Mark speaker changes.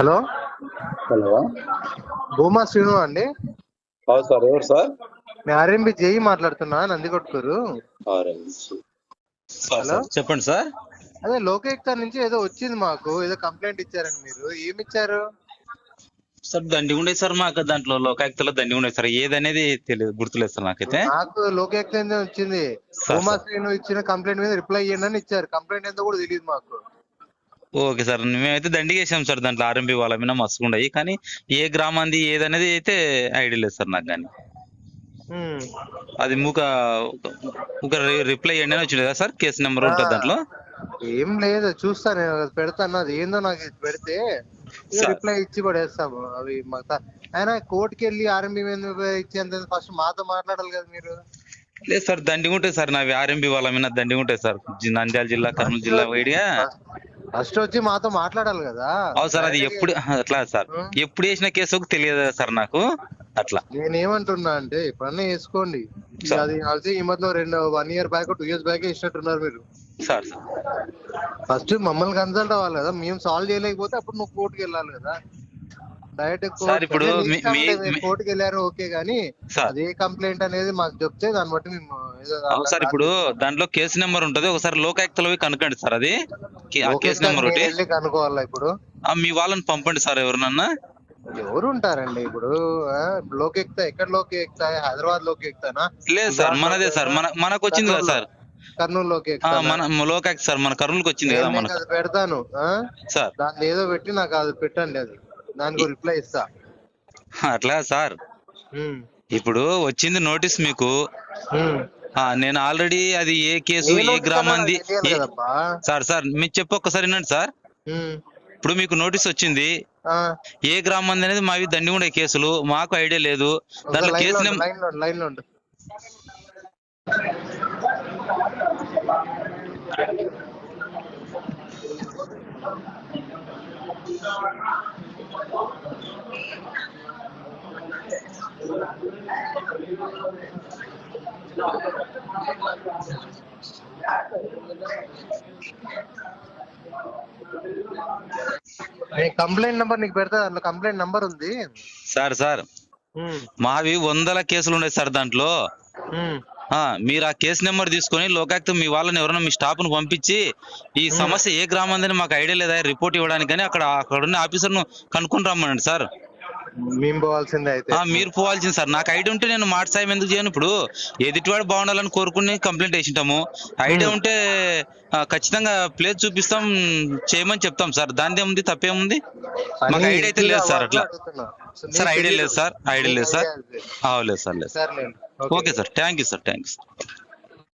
Speaker 1: Hello?
Speaker 2: Hello.
Speaker 1: Bhuma Srinu అండి.
Speaker 2: అవును sir ఎవరు సార్?
Speaker 1: నేను ఆర్ఎంబి జేఈ మాట్లాడుతున్నా నందికొట్కూరు. హలో?
Speaker 3: చెప్పండి సార్.
Speaker 1: అదే లోకేక్తా నుంచి ఏదో వచ్చింది మాకు ఏదో కంప్లైంట్ ఇచ్చారండి మీరు. ఏమి ఇచ్చారు
Speaker 3: సార్ దండి ఉండే సార్ మాకు దాంట్లో లోకాయుక్తలో దండి ఉండే సార్. ఏదనేది తెలియదు గుర్తులేదు సార్ నాకైతే
Speaker 1: నాకు లోకేక్తా ఏందో వచ్చింది. భూమా. శ్రీను ఇచ్చిన కంప్లైంట్ మీద రిప్లై ఇవ్వండి అని ఇచ్చారు. కంప్లైంట్ ఎంతో కూడా తెలియదు మాకు.
Speaker 3: Okay sir. మేమైతే దండి చేసాం సార్. దాంట్లో ఆర్ఎంపీ వాళ్ళ మీద మస్తు ఉండయి. కానీ ఏ గ్రామాంది ఏదనేది అయితే ఐడియా లేదు సార్ నాకు కానీ. అది ఒక ఒక రిప్లై ఇవ్వండి అని వచ్చింది కదా సార్? కేసు నెంబర్ ఉంటుంది దాంట్లో.
Speaker 1: ఏం లేదు. చూస్తా నేను. అది పెడతాను. అది ఏందో నాకు ఇది పెడితే. రిప్లై ఇచ్చి పడేస్తాము అవి మాకు అయినా కోర్టుకి వెళ్ళి ఆర్ఎంబి మీద ఇచ్చేంత ఫస్ట్ మాతో మాట్లాడాలి కదా మీరు.
Speaker 3: లేదు సార్. దండి ఉంటాయి సార్. నావి ఆర్ఎంపీ వాళ్ళ మీద దండి ఉంటాయి సార్. నంద్యాల జిల్లా కర్నూలు జిల్లా వైడిగా
Speaker 1: ఫస్ట్ వచ్చి మాతో మాట్లాడాలి కదా.
Speaker 3: అవును సార్ అది ఎప్పుడు అట్లా సార్. ఎప్పుడు వేసిన కేసు తెలియదు సార్ నాకు. అట్లా.
Speaker 1: నేనేమంటున్నా అంటే ఎప్పుడన్నా వేసుకోండి. అది కలిసి ఈ మధ్యలో రెండు one year back two years back ఇచ్చినట్టున్నారు మీరు.
Speaker 3: సార్
Speaker 1: ఫస్ట్ మమ్మల్ని కన్సల్ట్ అవ్వాలి కదా. మేము సాల్వ్ చేయలేకపోతే అప్పుడు నువ్వు కోర్టుకి వెళ్ళాలి కదా. డైరెక్ట్
Speaker 3: సార్, ఇప్పుడు
Speaker 1: కోర్టుకి వెళ్ళారు ఓకే గానీ అదే కంప్లైంట్ అనేది మాకు చెప్తే దాన్ని బట్టి మేము
Speaker 3: సార్ ఇప్పుడు దాంట్లో కేసు నెంబర్ ఉంటది. ఒకసారి లోకాయుక్తలో కనుక్కోండి సార్ అది. కేసు నెంబర్ ఒకటి.
Speaker 1: కనుక్కోవాలా ఇప్పుడు?
Speaker 3: మీ వాళ్ళని పంపండి సార్ ఎవరినన్నా.
Speaker 1: ఎవరు ఉంటారండి ఇప్పుడు లోకి ఎక్కుతా ఎక్కడ లోకి ఎక్కుతా? హైదరాబాద్లోకి ఎక్కుతానా?
Speaker 3: లేదు సార్ మనదే సార్ మన మనకు వచ్చింది కదా సార్.
Speaker 1: కర్నూలు లోకి
Speaker 3: మన లోకాయుక్త సార్ మన కర్నూలుకి వచ్చింది కదా మనకు.
Speaker 1: అది పెడతాను?
Speaker 3: సార్.
Speaker 1: దాన్ని ఏదో పెట్టి నాకు అది పెట్టండి అది. దానికి రిప్లై ఇస్తా.
Speaker 3: అట్లా సార్. ఇప్పుడు వచ్చింది నోటీస్ మీకు. నేను ఆల్రెడీ అది ఏ కేసు
Speaker 1: ఏ కదబ్బా.
Speaker 3: సార్ సార్ మీరు చెప్పి ఒక్కసారి వినండి సార్. ఇప్పుడు మీకు నోటీస్ వచ్చింది. ఏ గ్రామం అనేది మావి దండి ఉండే కేసులు మాకు ఐడియా లేదు. దాంట్లో కేసు
Speaker 1: లో కంప్లైంట్ నెంబర్ నీకు పెడతా దాంట్లో కంప్లైంట్ నెంబర్ ఉంది.
Speaker 3: Sir sir. మావి వందల కేసులు ఉన్నాయి సార్ దాంట్లో. మీరు ఆ కేసు నెంబర్ తీసుకొని లోకాయుక్త మీ వాళ్ళని ఎవరైనా మీ స్టాఫ్ను పంపించి ఈ సమస్య ఏ గ్రామందని మాకు ఐడియా లేదా? రిపోర్ట్ ఇవ్వడానికి కానీ అక్కడ అక్కడ ఉన్న ఆఫీసర్ను కనుక్కొని రమ్మనండి సార్.
Speaker 1: మేము పోవాల్సిందే అయితే.
Speaker 3: ఆ మీరు పోవాల్సింది సార్. నాకు ఐడియా ఉంటే నేను మాట సాయం ఎందుకు చేయను ఇప్పుడు. ఎదుటివాడు బాగుండాలని కోరుకుని కంప్లైంట్ వేసింటాము. ఐడియా ఉంటే ఆ, ఖచ్చితంగా ప్లేస్ చూపిస్తాం చేయమని చెప్తాం సార్. దాని ఏముంది తప్పేముంది మాకు ఐడియా అయితే లేదు సార్ అట్లా. సార్ ఐడియా లేదు సార్. ఐడియా లేదు సార్. ఆ, లేదు సార్ లేదు
Speaker 1: సరే.
Speaker 3: Okay sir. Thank you sir. Thank you sir.